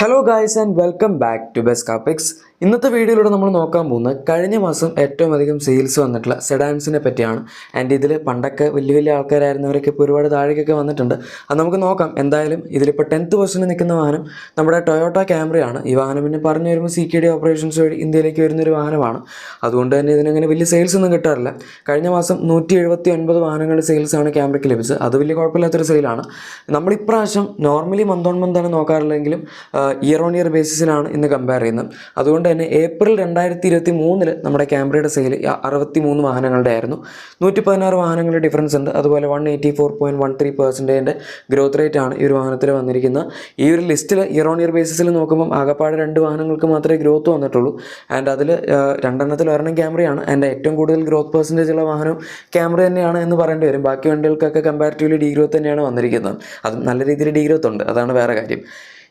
Hello guys and welcome back to best കാപ്പിക്സ് ഇന്നത്തെ വീഡിയോയിലൂടെ നമ്മൾ നോക്കാൻ പോകുന്നത് കഴിഞ്ഞ മാസം ഏറ്റവും അധികം സെയിൽസ് വന്നിട്ടുള്ള സെഡാൻസിനെ പറ്റിയാണ്. ആൻഡ് ഇതിൽ പണ്ടൊക്കെ വലിയ വലിയ ആൾക്കാരായിരുന്നവരൊക്കെ ഇപ്പോൾ ഒരുപാട് താഴേക്കൊക്കെ വന്നിട്ടുണ്ട്. അത് നമുക്ക് നോക്കാം. എന്തായാലും ഇതിലിപ്പോൾ ടെൻത്ത് പൊസിഷനിൽ നിൽക്കുന്ന വാഹനം നമ്മുടെ ടൊയോട്ട ക്യാമറയാണ് ഈ വാഹനം പിന്നെ പറഞ്ഞു വരുമ്പോൾ സി കെ ഡി ഓപ്പറേഷൻസ് വഴി ഇന്ത്യയിലേക്ക് വരുന്നൊരു വാഹനമാണ്. അതുകൊണ്ട് തന്നെ ഇതിനങ്ങനെ വലിയ സെയിൽസ് ഒന്നും കിട്ടാറില്ല. കഴിഞ്ഞ മാസം നൂറ്റി എഴുപത്തി ഒൻപത് വാഹനങ്ങളുടെ സെയിൽസാണ് ക്യാമറയ്ക്ക് ലഭിച്ചത്. അത് വലിയ കുഴപ്പമില്ലാത്തൊരു സെയിലാണ് നമ്മൾ ഇപ്രാവശ്യം നോർമലി മന്ത് ഓൺ മന്ത് ആണ് നോക്കാറില്ലെങ്കിലും ഇയർ ഓൺ ഇയർ ബേസിസിലാണ് ഇന്ന് കമ്പയർ ചെയ്യുന്നത്. അതുകൊണ്ട് തന്നെ ഏപ്രിൽ രണ്ടായിരത്തി ഇരുപത്തി മൂന്നിൽ നമ്മുടെ ക്യാമറയുടെ സെയിൽ അറുപത്തി മൂന്ന് വാഹനങ്ങളുടെ ആയിരുന്നു. നൂറ്റി പതിനാറ് വാഹനങ്ങളുടെ ഡിഫറൻസ് ഉണ്ട്. അതുപോലെ one eighty four point one three പെർസെന്റേജിന്റെ growth rate ആണ് ഈ ഒരു വാഹനത്തിൽ വന്നിരിക്കുന്നത്. ഈ ഒരു ലിസ്റ്റിൽ ഇയർ ഓൺ ഇയർ ബേസിസിൽ നോക്കുമ്പോൾ ആകപ്പാട് രണ്ട് വാഹനങ്ങൾക്ക് മാത്രമേ ഗ്രോത്ത് വന്നിട്ടുള്ളൂ. ആൻഡ് അതിൽ രണ്ടെണ്ണത്തിൽ ഒരെണ്ണം ക്യാമറയാണ് ആൻഡ് ഏറ്റവും കൂടുതൽ ഗ്രോത്ത് പെർസെന്റേജ് ഉള്ള വാഹനം ക്യാമറ തന്നെയാണ് എന്ന് പറയേണ്ടി വരും. ബാക്കി വണ്ടികൾക്കൊക്കെ കമ്പാരിറ്റീവ്ലി ഡീ ഗ്രോത്ത് തന്നെയാണ് വന്നിരിക്കുന്നത്. അത് നല്ല രീതിയിൽ ഡീ ഗ്രോത്ത് ഉണ്ട്. അതാണ് വേറെ കാര്യം.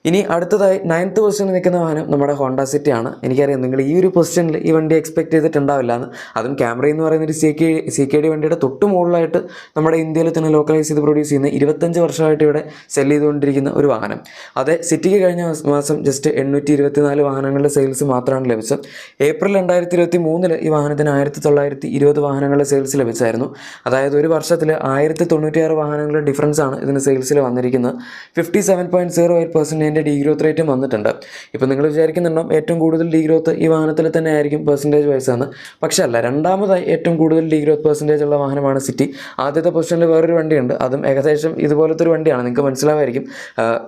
ഇനി അടുത്തതായി നയൻത്ത് പൊസിഷനിൽ നിൽക്കുന്ന വാഹനം നമ്മുടെ ഹോണ്ട സിറ്റി ആണ്. എനിക്കറിയാം നിങ്ങൾ ഈ ഒരു പൊസിഷനിൽ ഈ വണ്ടി എക്സ്പെക്ട് ചെയ്തിട്ടുണ്ടാവില്ല എന്ന്. അതും ക്യാമറ എന്ന് പറയുന്ന ഒരു C K C K D വണ്ടിയുടെ തൊട്ട് മുകളിലായിട്ട് നമ്മുടെ ഇന്ത്യയിൽ തന്നെ ലോക്കലൈസ് ചെയ്ത് പ്രൊഡ്യൂസ് ചെയ്യുന്ന ഇരുപത്തഞ്ച് വർഷമായിട്ട് ഇവിടെ സെൽ ചെയ്തുകൊണ്ടിരിക്കുന്ന ഒരു വാഹനം. അതെ സിറ്റിക്ക് കഴിഞ്ഞ മാസം ജസ്റ്റ് എണ്ണൂറ്റി ഇരുപത്തിനാല് വാഹനങ്ങളുടെ സെയിൽസ് മാത്രമാണ് ലഭിച്ചത്. ഏപ്രിൽ രണ്ടായിരത്തി ഇരുപത്തി മൂന്നിൽ ഈ വാഹനത്തിന് ആയിരത്തി തൊള്ളായിരത്തി ഇരുപത് വാഹനങ്ങളുടെ സെയിൽസ് ലഭിച്ചായിരുന്നു. അതായത് ഒരു വർഷത്തിൽ ആയിരത്തി തൊണ്ണൂറ്റിയാറ് വാഹനങ്ങളുടെ ഡിഫറൻസ് ആണ് ഇതിന് സെയിൽസിൽ വന്നിരിക്കുന്നത്. Fifty seven point zero eight പെർസെന്റേജിന്റെ degrowth റേറ്റും വന്നിട്ടുണ്ട്. ഇപ്പോൾ നിങ്ങൾ വിചാരിക്കുന്നുണ്ടാവും ഏറ്റവും കൂടുതൽ ഡീ ഗ്രോത്ത് ഈ വാഹനത്തിൽ തന്നെ ആയിരിക്കും പെർസെന്റേജ് വൈസ് ആണ് പക്ഷേ അല്ല രണ്ടാമതായി ഏറ്റവും കൂടുതൽ ഡീ ഗ്രോത്ത് പെർസെന്റേജ് ഉള്ള വാഹനമാണ് സിറ്റി ആദ്യത്തെ പൊസിഷനിൽ വേറൊരു വണ്ടിയുണ്ട്. അതും ഏകദേശം ഇതുപോലത്തെ ഒരു വണ്ടിയാണ് നിങ്ങൾക്ക് മനസ്സിലാവായിരിക്കും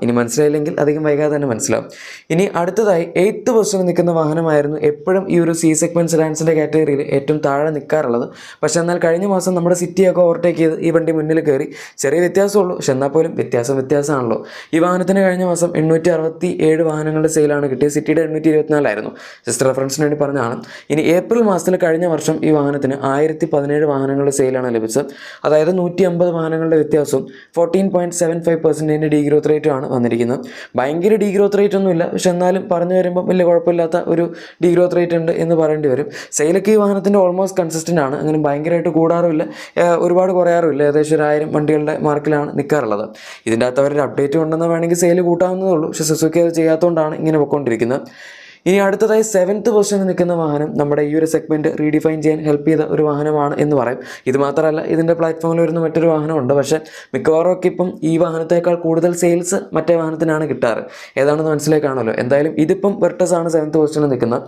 ഇനി മനസ്സിലായില്ലെങ്കിൽ അധികം വൈകാതെ തന്നെ മനസ്സിലാവും. ഇനി അടുത്തതായി എയ്ത്ത് പൊസിഷനിൽ നിൽക്കുന്ന വാഹനമായിരുന്നു എപ്പോഴും ഈ ഒരു സി സെഗ്മെന്റ് സെഡാൻസിന്റെ കാറ്റഗറിയിൽ ഏറ്റവും താഴെ നിൽക്കാറുള്ളത്. പക്ഷേ എന്നാൽ കഴിഞ്ഞ മാസം നമ്മുടെ സിറ്റിയൊക്കെ ഓവർടേക്ക് ചെയ്ത് ഈ വണ്ടി മുന്നിൽ കയറി. ചെറിയ വ്യത്യാസമുള്ളൂ പക്ഷെ എന്നാൽ പോലും വ്യത്യാസം വ്യത്യാസമാണല്ലോ. ഈ വാഹനത്തിന് കഴിഞ്ഞ മാസം എണ്ണൂറ്റി അറുപത്തി ഏഴ് വാഹനങ്ങളുടെ സെയിലാണ് കിട്ടിയത് സിറ്റിയുടെ എണ്ണൂറ്റി ഇരുപത്തിനാലായിരുന്നു ജസ്റ്റ് റെഫറൻസിന് വേണ്ടി പറഞ്ഞതാണ്. ഇനി ഏപ്രിൽ മാസത്തിൽ കഴിഞ്ഞ വർഷം ഈ വാഹനത്തിന് ആയിരത്തി പതിനേഴ് വാഹനങ്ങളുടെ സെയിലാണ് ലഭിച്ചത്. അതായത് നൂറ്റി അമ്പത് വാഹനങ്ങളുടെ വ്യത്യാസവും ഫോർട്ടീൻ പോയിന്റ് സെവൻ ഫൈവ് പെർസെന്റേജിന്റെ ഡീ ഗ്രോത്ത് റേറ്റുമാണ് വന്നിരിക്കുന്നത്. ഭയങ്കര ഡീ ഗ്രോത്ത് റേറ്റ് ഒന്നുമില്ല. പക്ഷെ എന്നാലും പറഞ്ഞു വരുമ്പോൾ വലിയ കുഴപ്പമില്ലാത്ത ഒരു ഡീ ഗ്രോത്ത് റേറ്റ് ഉണ്ട് എന്ന് പറയേണ്ടി വരും. സെയിലൊക്കെ ഈ വാഹനത്തിന്റെ ഓൾമോസ്റ്റ് കൺസിസ്റ്റന്റ് ആണ്. അങ്ങനെ ഭയങ്കരമായിട്ട് കൂടാറുമില്ല. ഒരുപാട് കുറയാറുമില്ല. ഏകദേശം ഒരു ആയിരം വണ്ടികളുടെ മാർക്കിലാണ് നിൽക്കാറുള്ളത് ഇതിന്റെ അകത്ത് അവരുടെ അപ്ഡേറ്റ് ഉണ്ടെന്ന് വേണമെങ്കിൽ സെയിൽ കൂട്ടാവുന്നതേ ഉള്ളൂ. പക്ഷേ സുസുക്കി അത് ചെയ്യാത്തതുകൊണ്ടാണ് ഇങ്ങനെ പൊയ്ക്കൊണ്ടിരിക്കുന്നത് ഇനി അടുത്തതായി സെവൻത്ത് പൊസിഷനിൽ നിൽക്കുന്ന വാഹനം നമ്മുടെ ഈ ഒരു സെഗ്മെന്റ് റീഡിഫൈൻ ചെയ്യാൻ ഹെൽപ്പ് ചെയ്ത ഒരു വാഹനമാണ് എന്ന് പറയും. ഇത് മാത്രമല്ല ഇതിന്റെ പ്ലാറ്റ്ഫോമിൽ വരുന്ന മറ്റൊരു വാഹനമുണ്ട്. പക്ഷേ മിക്കവാറും ഒക്കെ ഇപ്പം ഈ വാഹനത്തേക്കാൾ കൂടുതൽ സെയിൽസ് മറ്റേ വാഹനത്തിനാണ് കിട്ടാറ്. ഏതാണെന്ന് മനസ്സിലാക്കാണല്ലോ എന്തായാലും ഇതിപ്പം വെർട്ടസ് ആണ് സെവൻത്ത് പൊസിഷനിൽ നിൽക്കുന്നത്.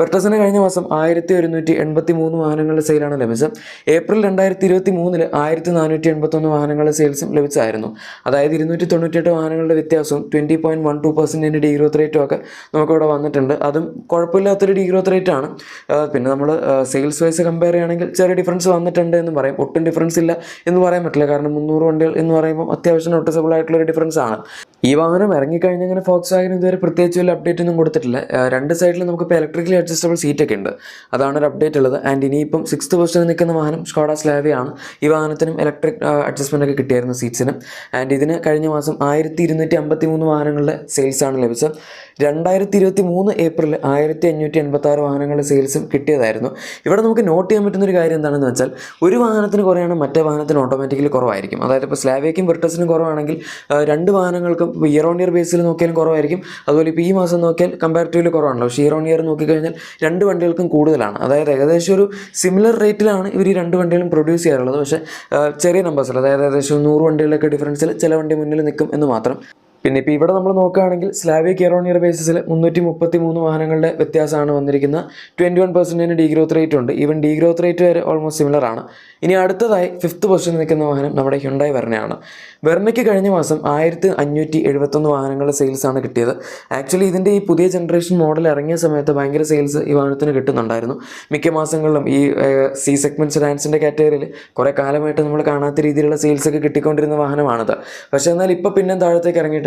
വെർട്ടസിന് കഴിഞ്ഞ മാസം ആയിരത്തി ഒരുന്നൂറ്റി എൺപത്തി മൂന്ന് വാഹനങ്ങളുടെ സെയിലാണ് ലഭിച്ചത്. ഏപ്രിൽ രണ്ടായിരത്തി ഇരുപത്തി മൂന്നിൽ ആയിരത്തി നാനൂറ്റി എൺപത്തൊന്ന് വാഹനങ്ങളുടെ സെയിൽസും ലഭിച്ചായിരുന്നു. അതായത് ഇരുന്നൂറ്റി തൊണ്ണൂറ്റെട്ട് വാഹനങ്ങളുടെ വ്യത്യാസവും ട്വന്റി പോയിന്റ് വൺ ടു പെർസെന്റിന്റെ ഡീ ഗ്രോത്ത് റേറ്റും ഒക്കെ നമുക്കിവിടെ വന്നിട്ടുണ്ട്. അതും കുഴപ്പമില്ലാത്തൊരു ഡീ ഗ്രോത്ത് റേറ്റ് ആണ്. പിന്നെ നമ്മൾ സെയിൽസ് വൈസ് കമ്പയർ ചെയ്യുകയാണെങ്കിൽ ചെറിയ ഡിഫറൻസ് വന്നിട്ടുണ്ട് എന്ന് പറയും. ഒട്ടും ഡിഫറൻസ് ഇല്ല എന്ന് പറയാൻ പറ്റില്ല. കാരണം മുന്നൂറ് വണ്ടികൾ എന്ന് പറയുമ്പോൾ അത്യാവശ്യം നോട്ടീസബിൾ ആയിട്ടുള്ള ഒരു ഡിഫറൻസ് ആണ്. ഈ വാഹനം ഇറങ്ങിക്കഴിഞ്ഞ് ഇങ്ങനെ ഫോക്സ് വാഗൻ ഇതുവരെ പ്രത്യേകിച്ച് വലിയ അപ്ഡേറ്റ് ഒന്നും കൊടുത്തിട്ടില്ല. രണ്ട് സൈഡിൽ നമുക്കിപ്പോൾ ഇലക്ട്രിക്കലി അഡ്ജസ്റ്റബിൾ സീറ്റ് ഒക്കെ ഉണ്ട്. അതാണ് ഒരു അപ്ഡേറ്റ് ഉള്ളത്. ആൻഡ് ഇനിയിപ്പം സിക്സ്ത് പൊസിഷനിൽ നിൽക്കുന്ന വാഹനം സ്കോഡ സ്ലാവിയാണ് ഈ വാഹനത്തിനും ഇലക്ട്രിക് അഡ്ജസ്റ്റ്മെന്റ് ഒക്കെ കിട്ടിയായിരുന്നു സീറ്റ്സിനും ആൻഡ് ഇതിന് കഴിഞ്ഞ മാസം ആയിരത്തി ഇരുന്നൂറ്റി അമ്പത്തി മൂന്ന് വാഹനങ്ങളുടെ സെയിൽസ് ആണ് ലഭിച്ചത്. രണ്ടായിരത്തി ഇരുപത്തി മൂന്ന് ഏപ്രിൽ ആയിരത്തി അഞ്ഞൂറ്റി എൺപത്തി ആറ് വാഹനങ്ങളുടെ സെയിൽസും കിട്ടിയതായിരുന്നു. ഇവിടെ നമുക്ക് നോട്ട് ചെയ്യാൻ പറ്റുന്ന ഒരു കാര്യം എന്താണെന്ന് വെച്ചാൽ ഒരു വാഹനത്തിന് കുറയാണ് മറ്റേ വാഹനത്തിന് ഓട്ടോമാറ്റിക്കലി കുറവായിരിക്കും. അതായത് ഇപ്പോൾ സ്ലാവേക്കും വെർട്ടസിനും കുറവാണെങ്കിൽ രണ്ട് വാഹനങ്ങൾക്കും ഇയർ ഓൺ ഇയർ ബേസിൽ നോക്കിയാലും കുറവായിരിക്കും. അതുപോലെ ഇപ്പോൾ ഈ മാസം നോക്കിയാൽ കമ്പാരിറ്റീവ്ലി കുറവാണല്ലോ. പക്ഷേ ഇയർ ഓൺ ഇയർ നോക്കിക്കഴിഞ്ഞാൽ രണ്ട് വണ്ടികൾക്കും കൂടുതലാണ്. അതായത് ഏകദേശം ഒരു സിമിലർ റേറ്റിലാണ് ഇവർ ഈ രണ്ട് വണ്ടികളും പ്രൊഡ്യൂസ് ചെയ്യാറുള്ളത്. പക്ഷേ ചെറിയ നമ്പേഴ്സിൽ അതായത് ഏകദേശം നൂറ് വണ്ടികളിലൊക്കെ ഡിഫറൻസിൽ ചില വണ്ടി മുന്നിൽ നിൽക്കും എന്ന് മാത്രം. പിന്നെ ഇപ്പോൾ ഇവിടെ നമ്മൾ നോക്കുകയാണെങ്കിൽ സ്ലാവിയ കെറോണിയർ ബേസിൽ മുന്നൂറ്റി മുപ്പത്തി മൂന്ന് വാഹനങ്ങളുടെ വ്യത്യാസമാണ് വന്നിരിക്കുന്നത്. ട്വന്റി വൺ പെർസെന്റിന് ഡി ഗ്രോത്ത് റേറ്റ് ഉണ്ട്. ഈവൻ ഡി ഗ്രോത്ത് റേറ്റ് വരെ ഓൾമോസ്റ്റ് സിമിലർ ആണ്. ഇനി അടുത്തതായി ഫിഫ്ത്ത് പൊസിഷനിൽ നിൽക്കുന്ന വാഹനം നമ്മുടെ ഹ്യുണ്ടായി വെർണയാണ് വെർണയ്ക്ക് കഴിഞ്ഞ മാസം ആയിരത്തി അഞ്ഞൂറ്റി എഴുപത്തൊന്ന് വാഹനങ്ങളുടെ സെയിൽസ് ആണ് കിട്ടിയത്. ആക്ച്വലി ഇതിന്റെ ഈ പുതിയ ജനറേഷൻ മോഡൽ ഇറങ്ങിയ സമയത്ത് ഭയങ്കര സെയിൽസ് ഈ വാഹനത്തിന് കിട്ടുന്നുണ്ടായിരുന്നു. മിക്ക മാസങ്ങളിലും ഈ സി സെഗ്മെന്റ് സെഡാൻസിന്റെ കാറ്റഗറിയിൽ കുറേ കാലമായിട്ട് നമ്മൾ കാണാത്ത രീതിയിലുള്ള സെയിൽസ് ഒക്കെ കിട്ടിക്കൊണ്ടിരുന്ന വാഹനമാണത്. പക്ഷേ എന്നാൽ ഇപ്പോൾ പിന്നെ താഴത്തേക്ക് ഇറങ്ങിയിട്ടുണ്ട്.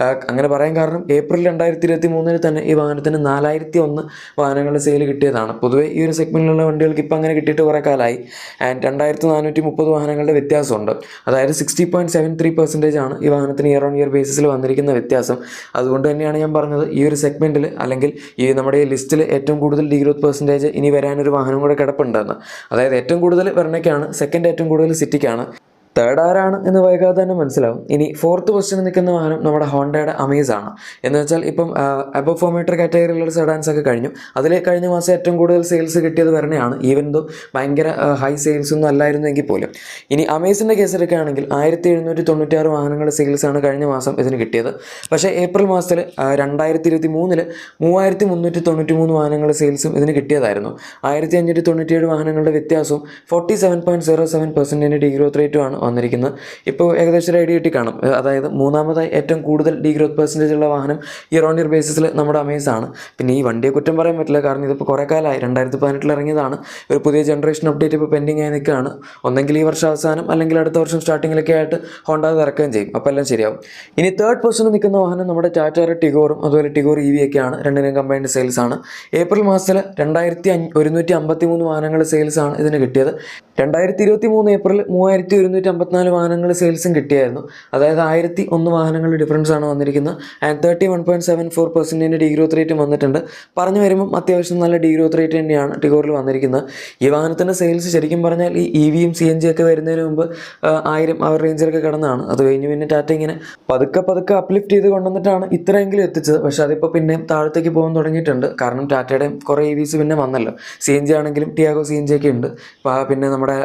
ആ, അങ്ങനെ പറയാൻ കാരണം ഏപ്രിൽ രണ്ടായിരത്തി ഇരുപത്തി മൂന്നിൽ തന്നെ ഈ വാഹനത്തിന് നാലായിരത്തി ഒന്ന് വാഹനങ്ങളുടെ സെയിൽ കിട്ടിയതാണ്. പൊതുവേ ഈ ഒരു സെഗ്മെന്റിലുള്ള വണ്ടികൾക്ക് ഇപ്പോൾ അങ്ങനെ കിട്ടിയിട്ട് കുറേ കാലമായി. ആൻഡ് രണ്ടായിരത്തി നാനൂറ്റി മുപ്പത് വാഹനങ്ങളുടെ വ്യത്യാസമുണ്ട്. അതായത് sixty point seven three percentage ആണ് ഈ വാഹനത്തിന് ഇയർ ഓൺ ഇയർ ബേസിസിൽ വന്നിരിക്കുന്ന വ്യത്യാസം. അതുകൊണ്ട് തന്നെയാണ് ഞാൻ പറഞ്ഞത് ഈ ഒരു സെഗ്മെന്റിൽ അല്ലെങ്കിൽ ഈ നമ്മുടെ ലിസ്റ്റിൽ ഏറ്റവും കൂടുതൽ ഡിഗ്രോത്ത് പെർസെന്റേജ് ഇനി വരാനൊരു വാഹനം കൂടെ കിടപ്പുണ്ടെന്ന്. അതായത് ഏറ്റവും കൂടുതൽ വെർണയ്ക്കാണ് സെക്കൻഡ് ഏറ്റവും കൂടുതൽ സിറ്റിക്കാണ് തേർഡ് ആരാണ് എന്ന് വൈകാതെ തന്നെ മനസ്സിലാവും. ഇനി ഫോർത്ത് പൊസിഷനിൽ നിൽക്കുന്ന വാഹനം നമ്മുടെ ഹോണ്ടയുടെ അമേസ് ആണ്. എന്ന് വെച്ചാൽ ഇപ്പം അബോ ഫോർ മീറ്റർ കാറ്റഗറിയിലുള്ള സെഡാൻസ് ഒക്കെ കഴിഞ്ഞു. അതിൽ കഴിഞ്ഞ മാസം ഏറ്റവും കൂടുതൽ സെയിൽസ് കിട്ടിയത് വരണയാണ് ഈവൻ ദോ ഭയങ്കര ഹൈ സെയിൽസ് ഒന്നും അല്ലായിരുന്നു എങ്കിൽ പോലും. ഇനി അമേസിന്റെ കേസ് എടുക്കുകയാണെങ്കിൽ ആയിരത്തി എഴുന്നൂറ്റി തൊണ്ണൂറ്റാറ് വാഹനങ്ങളുടെ സെയിൽസ് ആണ് കഴിഞ്ഞ മാസം ഇതിന് കിട്ടിയത്. പക്ഷേ ഏപ്രിൽ മാസത്തിൽ രണ്ടായിരത്തി ഇരുപത്തി മൂന്നിൽ മൂവായിരത്തി മുന്നൂറ്റി തൊണ്ണൂറ്റി മൂന്ന് വാഹനങ്ങളുടെ സെയിൽസും ഇതിന് കിട്ടിയതായിരുന്നു. ആയിരത്തി അഞ്ഞൂറ്റി തൊണ്ണൂറ്റിയേഴ് വാഹനങ്ങളുടെ വ്യത്യാസവും forty seven point zero seven പെർസെന്റേജിന്റെ degrowth റേറ്റുമാണ് വന്നിരിക്കുന്നത്. ഇപ്പോൾ ഏകദേശം ഒരു ഐഡിയ കിട്ടി കാണും അതായത് മൂന്നാമതായി ഏറ്റവും കൂടുതൽ ഡി ഗ്രോത്ത് പെർസെന്റേജ് ഉള്ള വാഹനം ഇയർ ഓൺ ഇയർ ബേസിസിൽ നമ്മുടെ അമേസ് ആണ്. പിന്നെ ഈ വണ്ടിയെ കുറ്റം പറയാൻ പറ്റില്ല. കാരണം ഇതിപ്പോൾ കുറേ കാലമായി രണ്ടായിരത്തി പതിനെട്ടിൽ ഇറങ്ങിയതാണ്. ഒരു പുതിയ ജനറേഷൻ അപ്ഡേറ്റ് ഇപ്പോൾ പെൻഡിങ് ആയി നിൽക്കുകയാണ്. ഒന്നെങ്കിൽ ഈ വർഷം അവസാനം അല്ലെങ്കിൽ അടുത്ത വർഷം സ്റ്റാർട്ടിങ്ങിലൊക്കെ ആയിട്ട് ഹോണ്ട ഇറക്കുകയും ചെയ്യും. അപ്പോൾ എല്ലാം ശരിയാവും. ഇനി തേർഡ് പൊസിഷനിൽ നിൽക്കുന്ന വാഹനം നമ്മുടെ ടാറ്റാറ് ടിഗോറും അതുപോലെ ടിഗോർ ഇ വി ഒക്കെയാണ് രണ്ടിനും കമ്പൈൻഡ് സെയിൽസ് ആണ്. ഏപ്രിൽ മാസത്തിൽ രണ്ടായിരത്തി ഒരുന്നൂറ്റി അമ്പത്തി മൂന്ന് വാഹനങ്ങളുടെ സെയിൽസ് ആണ് ഇതിന് കിട്ടിയത്. രണ്ടായിരത്തി ഇരുപത്തി മൂന്ന് ഏപ്രിൽ മൂവായിരത്തി ഒരുന്നൂറ്റി അമ്പത്തിനാല് വാഹനങ്ങൾ സെയിൽസും കിട്ടിയായിരുന്നു. അതായത് ആയിരത്തി ഒന്ന് വാഹനങ്ങളുടെ ഡിഫറൻസ് ആണ് വന്നിരിക്കുന്നത്. And thirty one point seven four പെർസെന്റിന്റെ degrowth rate വന്നിട്ടുണ്ട്. പറഞ്ഞു വരുമ്പം അത്യാവശ്യം നല്ല ഡിഗ്രോത്ത് റേറ്റ് തന്നെയാണ് ടിഗോറിൽ വന്നിരിക്കുന്നത്. ഈ വാഹനത്തിന്റെ സെയിൽസ് ശരിക്കും പറഞ്ഞാൽ ഈ ഇ വിയും സി എൻ ജി ഒക്കെ വരുന്നതിന് മുമ്പ് ആയിരം അവർ റേഞ്ചിലൊക്കെ കിടന്നതാണ്. അത് കഴിഞ്ഞ് പിന്നെ ടാറ്റ ഇങ്ങനെ പതുക്കെ പതുക്കെ അപ്ലിഫ്റ്റ് ചെയ്ത് കൊണ്ടുവന്നിട്ടാണ് ഇത്രയെങ്കിലും എത്തിച്ചത്. പക്ഷേ അതിപ്പോൾ പിന്നെ താഴത്തേക്ക് പോകാൻ തുടങ്ങിയിട്ടുണ്ട്. കാരണം ടാറ്റയുടെയും കുറേ ഇ വിസ് പിന്നെ വന്നല്ലോ. സി എൻ ജി ആണെങ്കിലും ടിയാഗോ സി എൻ ജി ഒക്കെ ഉണ്ട്. പിന്നെ നമ്മുടെ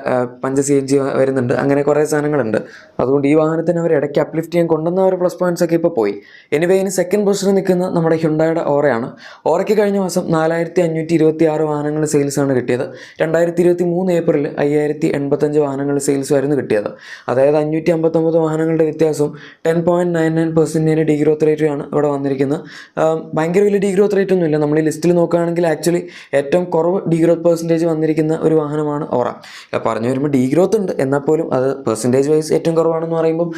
പഞ്ച സി എൻ ജി വരുന്നുണ്ട്. അങ്ങനെ കുറേ സാധനങ്ങളുണ്ട്. അതുകൊണ്ട് ഈ വാഹനത്തിന് അവർ ഇടയ്ക്ക് അപ്ലിഫ്റ്റ് ചെയ്യാൻ കൊണ്ടുവന്ന ഒരു പ്ലസ് പോയിന്റ്സ് ഒക്കെ ഇപ്പോൾ പോയി. എനിവേ ഇനി സെക്കൻഡ് പൊസിഷനിൽ നിൽക്കുന്ന നമ്മുടെ ഹ്യുണ്ടായുടെ ഓറയാണ്. ഓറയ്ക്ക് കഴിഞ്ഞ മാസം നാലായിരത്തി അഞ്ഞൂറ്റി ഇരുപത്തി ആറ് വാഹനങ്ങൾ സെയിൽസ് ആണ് കിട്ടിയത്. രണ്ടായിരത്തി ഇരുപത്തി മൂന്ന് ഏപ്രിൽ അയ്യായിരത്തി എൺപത്തഞ്ച് വാഹനങ്ങൾ സെയിൽസ് ആയിരുന്നു കിട്ടിയത്. അതായത് അഞ്ഞൂറ്റി അമ്പത്തൊമ്പത് വാഹനങ്ങളുടെ വ്യത്യാസം ten point nine nine percentage degrowth റേറ്റുമാണ് ഇവിടെ വന്നിരിക്കുന്നത്. ഭയങ്കര വലിയ ഡിഗ്രോത്ത് റേറ്റ് ഒന്നുമില്ല. നമ്മൾ ഈ ലിസ്റ്റിൽ നോക്കുകയാണെങ്കിൽ ആക്ച്വലി ഏറ്റവും കുറവ് ഡിഗ്രോത്ത് പെർസെന്റേജ് വന്നിരിക്കുന്ന ഒരു വാഹനമാണ് ഓറ. പറഞ്ഞു വരുമ്പോൾ ഡിഗ്രോത്ത് ഉണ്ട്. എന്നാൽ പോലും അത് പെർസെന്റേജ് വൈസ് ഏറ്റവും കുറവാണെന്ന് പറയുമ്പം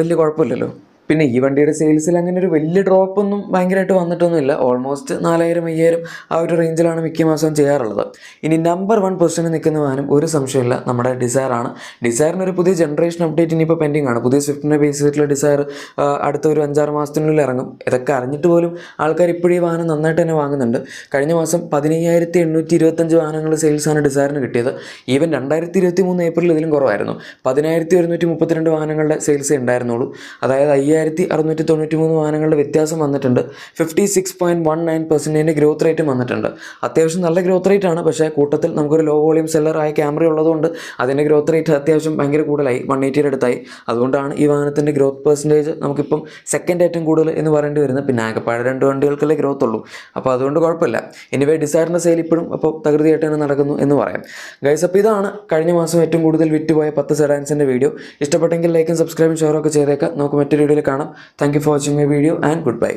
വലിയ കുഴപ്പമില്ലല്ലോ. പിന്നെ ഈ വണ്ടിയുടെ സെയിൽസിൽ അങ്ങനെ ഒരു വലിയ ഡ്രോപ്പ് ഒന്നും ഭയങ്കരമായിട്ട് വന്നിട്ടൊന്നുമില്ല. ഓൾമോസ്റ്റ് നാലായിരം അയ്യായിരം ആ ഒരു റേഞ്ചിലാണ് മിക്ക മാസവും ചെയ്യാറുള്ളത്. ഇനി നമ്പർ വൺ പൊസിഷനിൽ നിൽക്കുന്ന വാഹനം ഒരു സംശയമില്ല നമ്മുടെ ഡിസയർ ആണ്. ഡിസയറിന് ഒരു പുതിയ ജനറേഷൻ അപ്ഡേറ്റ് ഇനിയിപ്പോൾ പെൻഡിങ് ആണ്. പുതിയ സ്വിഫ്റ്റിനെ ബേസ് ചെയ്തിട്ടുള്ള ഡിസയർ അടുത്ത ഒരു അഞ്ചാറ് മാസത്തിനുള്ളിൽ ഇറങ്ങും. ഇതൊക്കെ അറിഞ്ഞിട്ട് പോലും ആൾക്കാർ ഇപ്പോഴും ഈ വാഹനം നന്നായിട്ട് തന്നെ വാങ്ങുന്നുണ്ട്. കഴിഞ്ഞ മാസം പതിനയ്യായിരത്തി എണ്ണൂറ്റി ഇരുപത്തഞ്ച് വാഹനങ്ങളുടെ സെയിൽസാണ് ഡിസയറിന് കിട്ടിയത്. ഈവൻ രണ്ടായിരത്തി ഇരുപത്തി മൂന്ന് ഏപ്രിൽ ഇതിലും കുറവായിരുന്നു. പതിനായിരത്തി ഒരുന്നൂറ്റി മുപ്പത്തിരണ്ട് വാഹനങ്ങളുടെ സെയിൽസ് ഉണ്ടായിരുന്നുള്ളൂ. അതായത് അയ്യായിരത്തി അറുന്നൂറ്റി തൊണ്ണൂറ്റി മൂന്ന് വാഹനങ്ങളുടെ വ്യത്യാസം വന്നിട്ടുണ്ട്. Fifty six point one nine പെർസെന്റേജിന്റെ growth rate വന്നിട്ടുണ്ട്. അത്യാവശ്യം നല്ല ഗ്രോത്ത് റേറ്റ് ആണ്. പക്ഷേ കൂട്ടത്തിൽ നമുക്കൊരു ലോ വോളിയം സെല്ലറായ ക്യാമറ ഉള്ളതുകൊണ്ട് അതിന്റെ ഗ്രോത്ത് റേറ്റ് അത്യാവശ്യം ഭയങ്കര കൂടുതലായി. വൺ എയ്റ്റിയുടെ അടുത്തായി. അതുകൊണ്ടാണ് ഈ വാഹനത്തിന്റെ ഗ്രോത്ത് പെർസെന്റേജ് നമുക്കിപ്പം സെക്കൻഡ് ഏറ്റവും കൂടുതൽ എന്ന് പറയേണ്ടി വരുന്നത്. പിന്നെ ആകെപ്പാട് രണ്ട് വണ്ടികൾക്കല്ലേ ഗ്രോത്ത് ഉള്ളൂ. അപ്പോൾ അതുകൊണ്ട് കുഴപ്പമില്ല. എനിവേ ഡിസൈറിന്റെ സെയിൽ ഇപ്പോഴും അപ്പോൾ തകൃതിയായിട്ട് തന്നെ നടക്കുന്നു എന്ന് പറയാം. ഗൈസ് അപ്പോൾ ഇതാണ് കഴിഞ്ഞ മാസം ഏറ്റവും കൂടുതൽ വിറ്റുപോയ പത്ത് സെഡാൻസിന്റെ വീഡിയോ ഇഷ്ടപ്പെട്ടെങ്കിൽ ലൈക്കും സബ്സ്ക്രൈബും ഷെയറും ഒക്കെ ചെയ്തേക്കാം. നമുക്ക് മറ്റൊരു വീഡിയോയിൽ കാണാം. Thank you for watching my video and good bye